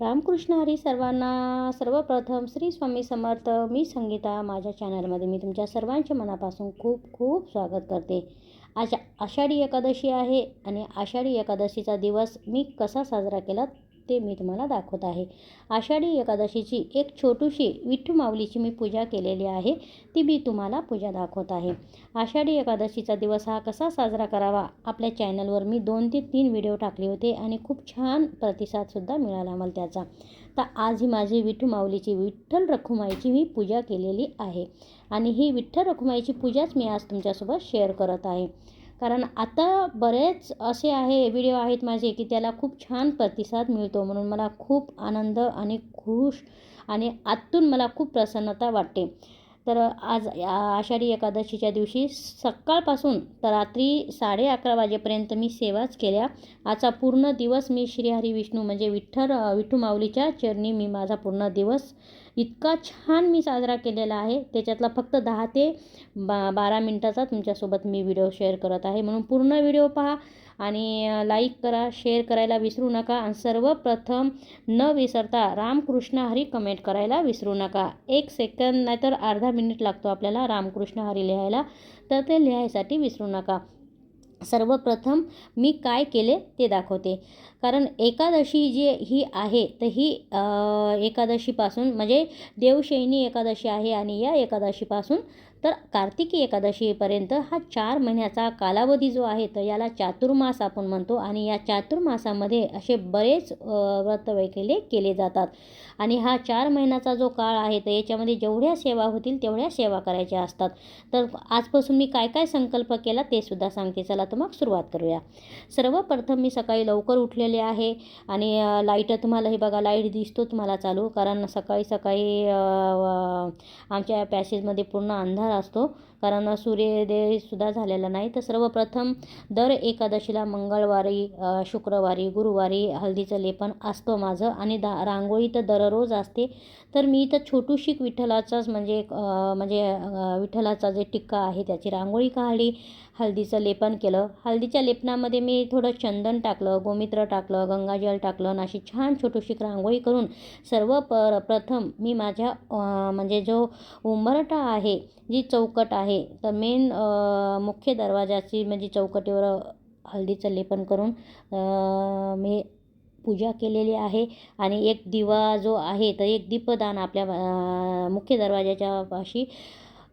रामकृष्ण हरी सर्वांना सर्वप्रथम श्री स्वामी समर्थ मी संगीता माझ्या चॅनलमध्ये मी तुमच्या सर्वांच्या मनापासून खूप खूप स्वागत करते. आषा आषाढी एकादशी आहे आणि आषाढी एकादशीचा दिवस मी कसा साजरा केला ते मी तुम्हाला दाखवत आहे. आषाढी एकादशीची एक छोटीशी विठ्ठू माऊलीची मी पूजा केलेली आहे. ती मी तुम्हाला पूजा दाखवत आहे. आषाढी एकादशीचा दिवस हा कसा साजरा करावा? आपल्या चॅनलवर मी दोन ते तीन व्हिडिओ टाकले होते आणि खूप छान प्रतिसादसुद्धा मिळाला मला त्याचा. तर आज ही माझी विठ्ठू माऊलीची विठ्ठल रखुमाईची मी पूजा केलेली आहे. आणि ही विठ्ठल रखुमाईची पूजाच मी आज तुमच्यासोबत शेअर करत आहे. कारण आता बरेच असे आहे व्हिडिओ आहेत माझे की त्याला खूप छान प्रतिसाद मिळतो म्हणून मला खूप आनंद आणि खुश आणि आतून मला खूप प्रसन्नता वाटते. तर आज आषाढी एकादशीच्या दिवशी सकाळपासून तर रात्री साडे अकरा वाजेपर्यंत मी सेवाच केल्या. आजचा पूर्ण दिवस मी श्रीहरी विष्णू म्हणजे विठ्ठल विठ्ठू माऊलीच्या चरणी मी माझा पूर्ण दिवस इतका छान मी साजरा केलेला आहे. त्याच्यातला फक्त दहा ते बा बारा मिनटाचा तुमच्यासोबत मी व्हिडिओ शेअर करत आहे. म्हणून पूर्ण व्हिडिओ पहा आणि लाईक करा शेअर करायला विसरू नका आणि सर्वप्रथम न विसरता रामकृष्ण हरी कमेंट करायला विसरू नका. एक सेकंद नाहीतर अर्धा मिनिट लागतो आपल्याला रामकृष्ण हरी लिहायला तर ते लिहायसाठी विसरू नका. सर्वप्रथम मी काय केले ते दाखवते. कारण एकादशी जी ही आहे तर ही एकादशीपासून म्हणजे देवशैनी एकादशी आहे आणि या एकादशीपासून तर कार्तिकी एकादशीपर्यंत हा चार महिन्याचा कालावधी जो आहे तर याला चातुर्मास आपण म्हणतो आणि या चातुर्मासामध्ये असे बरेच व्रत वैकेले केले जातात. आणि हा चार महिन्याचा जो काळ आहे तर याच्यामध्ये जेवढ्या सेवा होतील तेवढ्या सेवा करायच्या असतात. तर आजपासून मी काय काय संकल्प केला ते सुद्धा सांगते. चला तर मग सुरुवात करूया. सर्वप्रथम मी सकाळी लवकर उठलेले आहे आणि लाइट तुम्हाला. हे बघा लाइट दिसतो तुम्हाला चालू. कारण सकाळी सकाळी आमच्या पॅसेजमध्ये पूर्ण अंधार असतो. कारण सूर्योदयसुद्धा झालेला नाही. तर सर्वप्रथम दर एकादशीला मंगळवारी शुक्रवारी गुरुवारी हळदीचं लेपन असतं माझं आणि दा रांगोळी तर दररोज असते. तर मी इथं छोटूशीक विठ्ठलाचाच म्हणजे म्हणजे विठ्ठलाचा जे टिक्का आहे त्याची रांगोळी काढली हळदीचं लेपन केलं. हळदीच्या लेपनामध्ये मी थोडं चंदन टाकलं गोमित्र टाकलं गंगाजल टाकलं आणि अशी छान छोटूशीक रांगोळी करून सर्व पर प्रथम मी माझ्या म्हणजे जो उंबरटा आहे जी चौकट आहे आहे. तर मेन मुख्य दरवाजाची म्हणजे चौकटीवर हळदीचं लेपन करून मी पूजा केलेली आहे. आणि एक दिवा जो आहे तर एक दीपदान आपल्या मुख्य दरवाजाच्या पाशी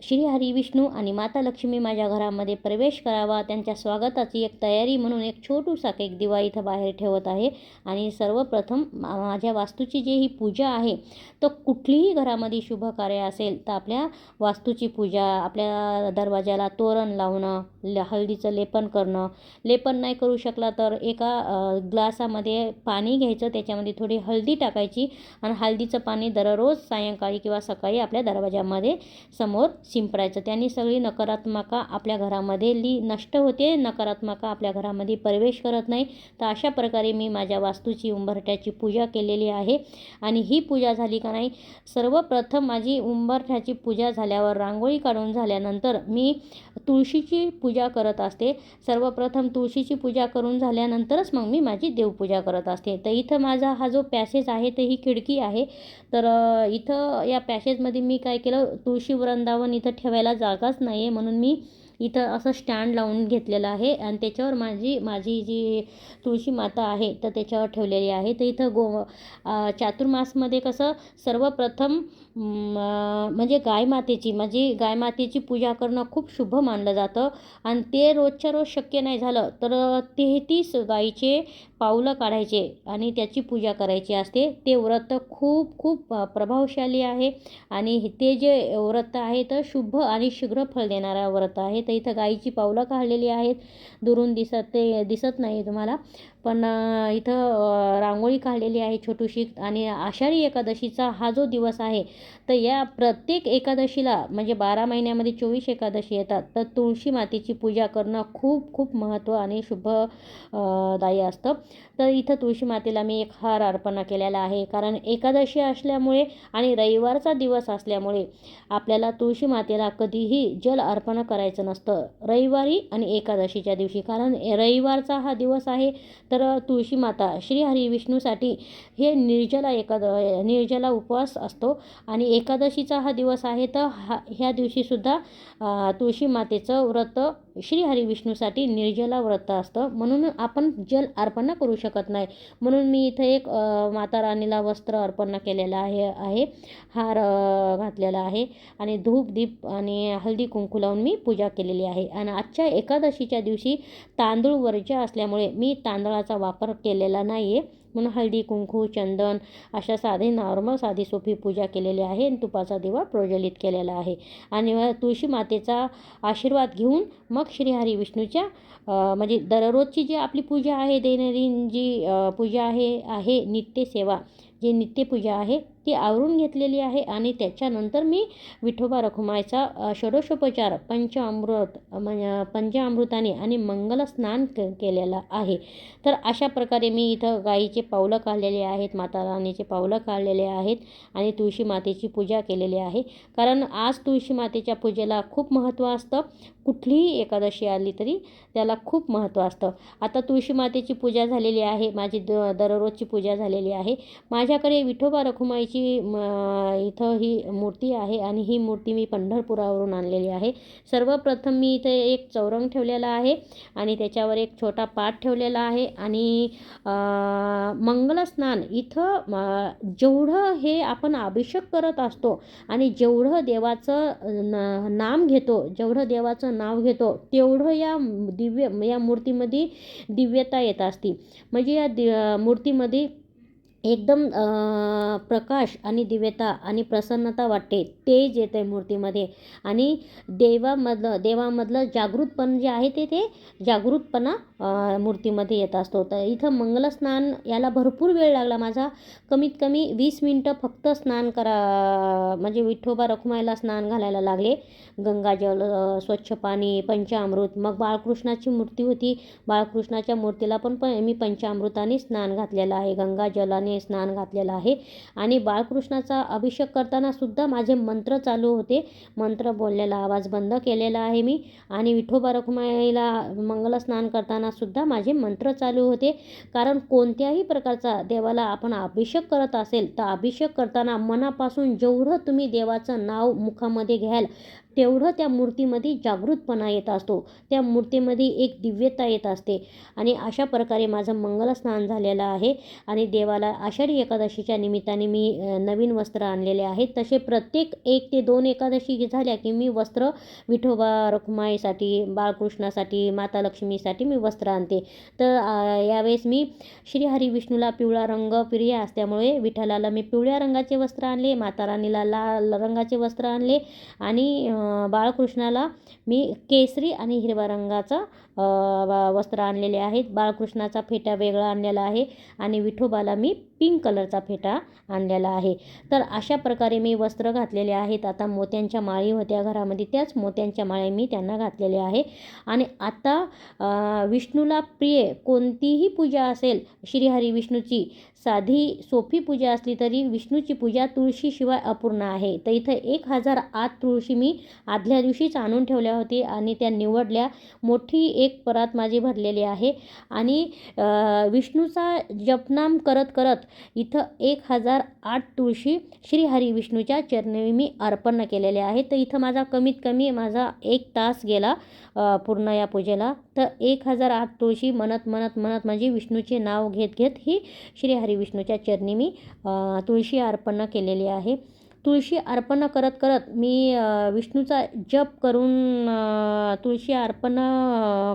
श्री हरी विष्णू आणि माता लक्ष्मी माझ्या घरामध्ये प्रवेश करावा त्यांच्या स्वागताची एक तयारी म्हणून एक छोटूसा एक दिवा इथं बाहेर ठेवत आहे. आणि सर्वप्रथम माझ्या वास्तूची जी ही पूजा आहे तर कुठलीही घरामध्ये शुभ कार्य असेल तर आपल्या वास्तूची पूजा आपल्या दरवाजाला तोरण लावणं हळदीचं लेपन करणं लेपन नाही करू शकला तर एका ग्लासामध्ये पाणी घ्यायचं त्याच्यामध्ये थोडी हळदी टाकायची आणि हळदीचं पाणी दररोज सायंकाळी किंवा सकाळी आपल्या दरवाजामध्ये समोर शिंपडायचं. त्यांनी सगळी नकारात्मका आपल्या घरामध्ये ली नष्ट होते. नकारात्मका आपल्या घरामध्ये प्रवेश करत नाही. तर अशा प्रकारे मी माझ्या वास्तूची उंबरठ्याची पूजा केलेली आहे. आणि ही पूजा झाली का नाही? सर्वप्रथम माझी उंबरठ्याची पूजा झाल्यावर रांगोळी काढून झाल्यानंतर मी तुळशीची पूजा करत असते. सर्वप्रथम तुळशीची पूजा करून झाल्यानंतरच मग मी माझी देवपूजा करत असते. तर इथं माझा हा जो पॅसेज आहे तर ही खिडकी आहे. तर इथं या पॅसेजमध्ये मी काय केलं? तुळशी वृंदावन इथं ठेवायला जागाच नाही आहे म्हणून मी इथं असं स्टँड लावून घेतलेलं आहे. आणि त्याच्यावर माझी माझी जी तुळशी माता आहे तर त्याच्यावर ठेवलेली आहे. तर इथं गो चातुर्मासमध्ये कसं सर्वप्रथम म्हणजे गायमातेची माझी म्हणजे गायमातेची पूजा करणं खूप शुभ मानलं जातं. आणि ते रोजच्या रोज शक्य नाही झालं तर तेहतीस गाईचे पावलं काढायचे आणि त्याची पूजा करायची असते. ते व्रत खूप खूप प्रभावशाली आहे. आणि ते जे व्रत आहे तर शुभ आणि शीघ्र फळ देणारा व्रत आहे. तर इथं गाईची पावलं काढलेली आहेत. दुरून दिसत ते दिसत नाही तुम्हाला. पण इथं रांगोळी काढलेली आहे छोटूशी आणि आषाढी एकादशीचा हा जो दिवस आहे तर या प्रत्येक एकादशीला म्हणजे बारा महिन्यामध्ये चोवीस एकादशी येतात तर तुळशी मातेची पूजा करणं खूप खूप महत्त्व आणि शुभदायी असतं. तर इथं तुळशी मातेला मी एक हार अर्पण केलेला आहे कारण एकादशी असल्यामुळे आणि रविवारचा दिवस असल्यामुळे आपल्याला तुळशी मातेला कधीही जल अर्पण करायचं नसतं रविवारी आणि एकादशीच्या दिवशी कारण रविवारचा हा दिवस आहे तर तुळशी माता श्री हरी विष्णूसाठी हे निर्जला एकाद निर्जला उपवास असतो. आणि एकादशीचा हा दिवस आहे तर हा ह्या दिवशीसुद्धा तुळशी मातेचं व्रत श्री निर्जला व्रत असतं. म्हणून आपण जल अर्पण करू शकत नाही. म्हणून मी इथं एक माता राणीला वस्त्र अर्पण केलेलं आहे आहे. हार घातलेला आहे. आणि धूप दीप आणि हळदी कुंकू लावून मी पूजा केलेली आहे. आणि आजच्या एकादशीच्या दिवशी तांदूळ वर्ज्य असल्यामुळे मी तांदळाचा वापर केलेला नाही आहे म्हणून हळदी कुंकू चंदन अशा साधी नॉर्मल साधी सोपी पूजा केलेली आहे आणि तुपाचा दिवा प्रज्वलित केलेला आहे. आणि तुळशी मातेचा आशीर्वाद घेऊन मग श्रीहरी विष्णूच्या म्हणजे दररोजची जी आपली पूजा आहे दैनंदिन जी पूजा आहे आहे नित्यसेवा जी नित्यपूजा आहे ती आवरून घेतलेली आहे आणि त्याच्यानंतर मी विठोबा रखुमाईचा अ, षोडशोपचार पंचामृत म्हणजे पंचामृताने आणि मंगल स्नान क केलेलं आहे. तर अशा प्रकारे मी इथं गाईचे पावलं काढलेले आहेत माता राणीचे पावलं काढलेले आहेत आणि तुळशी मातेची पूजा केलेली आहे. कारण आज तुळशी मातेच्या पूजेला खूप महत्त्व असतं. कुठलीही एकादशी आली तरी त्याला खूप महत्त्व असतं. आता तुळशी मातेची पूजा झालेली आहे माझी द दररोजची पूजा झालेली आहे. माझ्याकडे विठोबा रखुमाईची म इथं ही मूर्ती आहे आणि ही मूर्ती मी पंढरपुरावरून आणलेली आहे. सर्वप्रथम मी इथे एक चौरंग ठेवलेला आहे आणि त्याच्यावर एक छोटा पाट ठेवलेला आहे आणि मंगलस्नान इथं जेवढं हे आपण अभिषेक करत असतो आणि जेवढं देवाचं न नाम घेतो जेवढं देवाचं नाव घेतो तेवढं या दिव्य या मूर्तीमध्ये दिव्यता येत असते. म्हणजे या दि मूर्तीमध्ये एकदम प्रकाश आणि दिव्यता आणि प्रसन्नता वाटते. तेज येतं आहे मूर्तीमध्ये. आणि देवामधलं देवामधलं जागृतपण जे आहे ते ते जागृतपणा मूर्तीमध्ये येत असतो. तर इथं मंगलस्नान याला भरपूर वेळ लागला माझा. कमीत कमी वीस मिनटं फक्त स्नान करा म्हणजे विठोबा रखुमाईला स्नान घालायला लागले. गंगाजल स्वच्छ पाणी पंचामृत. मग बाळकृष्णाची मूर्ती होती. बाळकृष्णाच्या मूर्तीला पण पण मी पंचामृताने स्नान घातलेलं आहे. गंगाजलाने स्नान घातलेलं आहे. आणि बाळकृष्णाचा अभिषेक करताना सुद्धा माझे मंत्र चालू होते. मंत्र बोललेला आवाज बंद केलेला आहे मी. आणि विठोबा रखुमाईला मंगलस्नान करताना सुद्धा माझे मंत्र चालू होते. कारण कोणत्याही प्रकारचा देवाला आपण अभिषेक करत असेल तर अभिषेक करताना मनापासून जेवढं तुम्ही देवाचं नाव मुखामध्ये घ्याल तेवढं त्या मूर्तीमध्ये जागृतपणा येत असतो. त्या मूर्तीमध्ये एक दिव्यता येत असते. आणि अशा प्रकारे माझं मंगलस्नान झालेलं आहे. आणि देवाला आषाढी एकादशीच्या निमित्ताने मी नवीन वस्त्र आणलेले आहेत. तसे प्रत्येक एक ते दोन एकादशी झाल्या की मी वस्त्र विठोबा रखुमाईसाठी बाळकृष्णासाठी माता लक्ष्मीसाठी मी वस्त्र आणते. तर यावेळेस मी श्री हरी विष्णूला पिवळा रंग प्रिय असल्यामुळे विठ्ठलाला मी पिवळ्या रंगाचे वस्त्र आणले माता राणीला लाल रंगाचे वस्त्र आणले. आणि बाळकृष्णाला मी केसरी आणि हिरव्या रंगाचा व- वस्त्र आणलेले आहेत. बाळकृष्णाचा फेटा वेगळा आणलेला आहे आणि विठोबाला मी पिंक कलरचा फेटा आणलेला आहे. तर अशा प्रकारे मी वस्त्र घातलेले आहेत. आता मोत्यांच्या माळी होत्या घरामध्ये. त्याच मोत्यांच्या माळ्या मी त्यांना घातलेले आहे. आणि आता विष्णूला प्रिय कोणतीही पूजा असेल श्रीहरी विष्णूची साधी सोपी पूजा असली तरी विष्णूची पूजा तुळशीशिवाय अपूर्ण आहे. तर इथं एक हजार आठ तुळशी मी आदल्या दिवशीच आणून ठेवल्या होती आणि त्या निवडल्या. मोठी एक परात माझी भरलेली आहे. आणि विष्णूचा जपनाम करत करत इथं एक हजार आठ तुळशी श्री हरी विष्णूच्या चरणी मी अर्पण केलेले आहे. तर इथं माझा कमीत कमी माझा एक तास गेला पूर्ण या पूजेला. तर एक हजार आठ तुळशी म्हणत म्हणत म्हणत म्हणजे विष्णूचे नाव घेत घेत ही श्री हरी विष्णूच्या चरणी मी तुळशी अर्पण केलेली आहे. तुळशी अर्पण करत करत मी विष्णूचा जप करून तुळशी अर्पण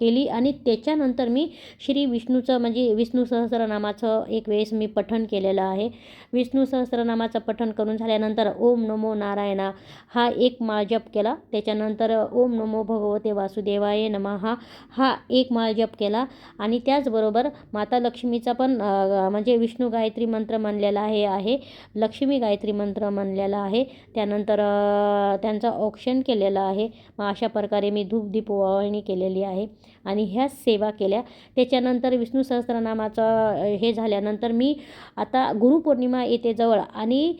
केली. आणि त्याच्यानंतर मी श्री विष्णूचं म्हणजे विष्णू सहस्रनामाचं एक वेळेस मी पठण केलेलं आहे. विष्णू सहस्रनामाचं पठण करून झाल्यानंतर ओम नमो नारायणा हा एक माळ जप केला. त्याच्यानंतर ओम नमो भगवते वासुदेवाय नमः हा एक माळ जप केला. आणि त्याचबरोबर माता लक्ष्मीचा पण म्हणजे विष्णू गायत्री मंत्र म्हणलेला हे आहे. लक्ष्मी गायत्री मंत्र म्हणलेला आहे. त्यानंतर त्यांचं औक्षण केलेलं आहे. मग अशा प्रकारे मी धूपदीप ओवाळणी केलेली आहे. आणि ह्या सेवा केल्या. त्याच्यानंतर विष्णू सहस्त्रनामाचं हे झाल्यानंतर मी आता गुरुपौर्णिमा येते जवळ आणि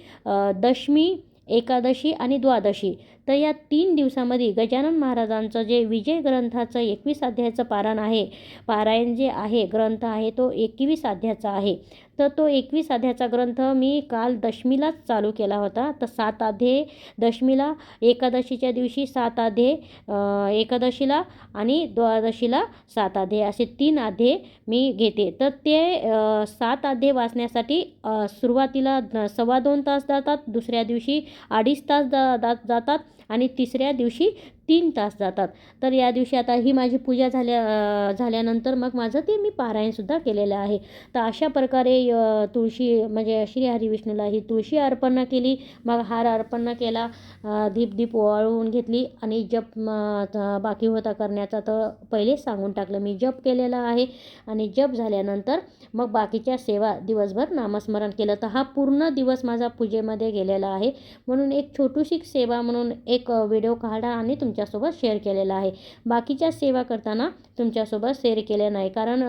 दशमी एकादशी आणि द्वादशी. तर या तीन दिवसामध्ये गजानन महाराजांचं जे विजय ग्रंथाचं एकवीस अध्यायाचं पारायण आहे पारायण जे आहे ग्रंथ आहे तो एकवीस अध्यायाचा आहे. तर तो एकवीस अध्यायाचा ग्रंथ मी काल दशमीलाच चालू केला होता. तर सात अध्याय दशमीला एकादशीच्या दिवशी सात अध्याय एकादशीला आणि द्वादशीला सात अध्याय असे तीन अध्याय मी घेते. तर ते सात अध्याय वाचण्यासाठी सुरुवातीला सव्वा दोन तास जातात दुसऱ्या दिवशी अडीच तास जा जातात आणि तिसऱ्या दिवशी तीन तास जातात. तर या दिवशी आता ही माझी पूजा झाल्या झाल्यानंतर मग माझं ते मी पारायणसुद्धा केलेलं आहे. तर अशा प्रकारे तुळशी म्हणजे श्री हरिविष्णूला ही तुळशी अर्पण केली. मग हार अर्पण केला. दीप दीप ओवाळून घेतली. आणि जप बाकी होता करण्याचा तर पहिलेच सांगून टाकलं. मी जप केलेला आहे. आणि जप झाल्यानंतर मग बाकीच्या सेवा दिवसभर नामस्मरण केलं. तर हा पूर्ण दिवस माझा पूजेमध्ये गेलेला आहे. म्हणून एक छोटीशी सेवा म्हणून एक व्हिडिओ काढा आणि तुम तुमच्यासोबत शेअर केलेला आहे. बाकीच्या सेवा करताना तुमच्यासोबत शेअर केल्या नाही. कारण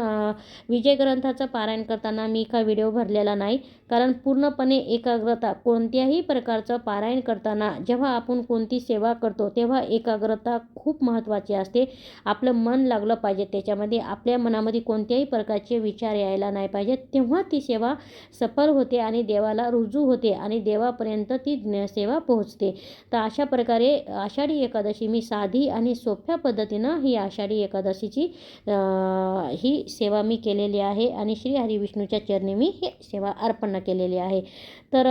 विजय ग्रंथाचं पारायण करताना मी का व्हिडिओ भरलेला नाही. कारण पूर्णपणे एकाग्रता कोणत्याही प्रकारचं पारायण करताना जेव्हा आपण कोणती सेवा करतो तेव्हा एकाग्रता खूप महत्त्वाची असते. आपलं मन लागलं पाहिजे. त्याच्यामध्ये आपल्या मनामध्ये कोणत्याही प्रकारचे विचार यायला नाही पाहिजे तेव्हा ती सेवा सफल होते आणि देवाला रुजू होते आणि देवापर्यंत ती सेवा पोहोचते. तर अशा प्रकारे आषाढी एकादशी मी साधी आणि सोप्या पद्धतीनं ही आषाढी एकादशीची ही सेवा मी केलेली आहे आणि श्री हरिविष्णूच्या चरणी मी ही सेवा अर्पण केलेली आहे. तर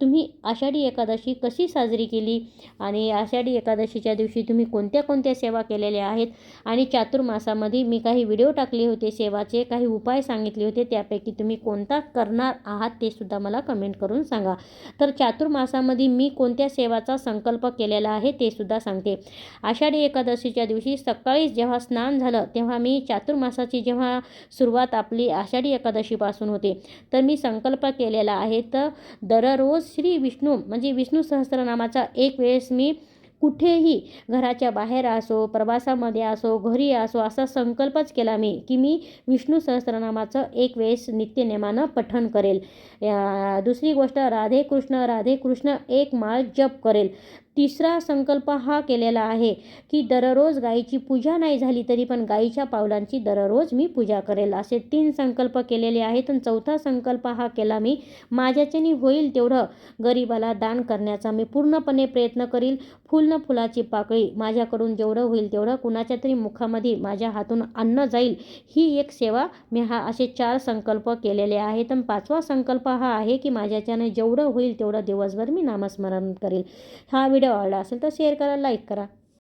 तुम्ही आषाढी एकादशी कशी साजरी केली आणि आषाढी एकादशीच्या दिवशी तुम्ही कोणत्या कोणत्या सेवा केलेल्या आहेत आणि चातुर्मासामध्ये मी काही व्हिडिओ टाकले होते सेवाचे काही उपाय सांगितले होते त्यापैकी तुम्ही कोणता करणार आहात ते सुद्धा मला कमेंट करून सांगा. तर चातुर्मासामध्ये मी कोणत्या सेवाचा संकल्प केलेला आहे ते सुद्धा सांगते. आषाढी एकादशीच्या दिवशी सकाळी जेव्हा स्नान झालं तेव्हा मी चातुर्मासाची जेव्हा सुरुवात आपली आषाढी एकादशीपासून होते तर मी संकल्प केलेला आहे तर दररोज श्री विष्णू म्हणजे विष्णू सहस्रनामाचा एक वेळेस मी कुठेही घराच्या बाहेर असो प्रवासामध्ये असो घरी असो असा संकल्पच केला मी की मी विष्णू सहस्रनामाचं एक वेळेस नित्यनेमानं पठण करेल. दुसरी गोष्ट राधे कृष्ण राधे कृष्ण एक माळ जप करेल. तिसरा संकल्प हा केलेला आहे की दररोज गाईची पूजा नाही झाली तरी पण गाईच्या पावलांची दररोज मी पूजा करेल. असे तीन संकल्प केलेले आहेत आणि चौथा संकल्प हा केला मी माझ्याच्यानी होईल तेवढं. गरिबाला दान करण्याचा मी पूर्णपणे प्रयत्न करील. फुल न फुलाची पाकळी माझ्याकडून जेवढं होईल तेवढं कुणाच्या तरी मुखामध्ये माझ्या हातून अन्न जाईल. ही एक सेवा मी हा असे चार संकल्प केलेले आहेत आणि पाचवा संकल्प हा आहे की माझ्याच्याने जेवढं होईल तेवढं दिवसभर मी नामस्मरण करेल. हा व्हिडिओ आवडला असेल तर शेअर करा लाईक करा.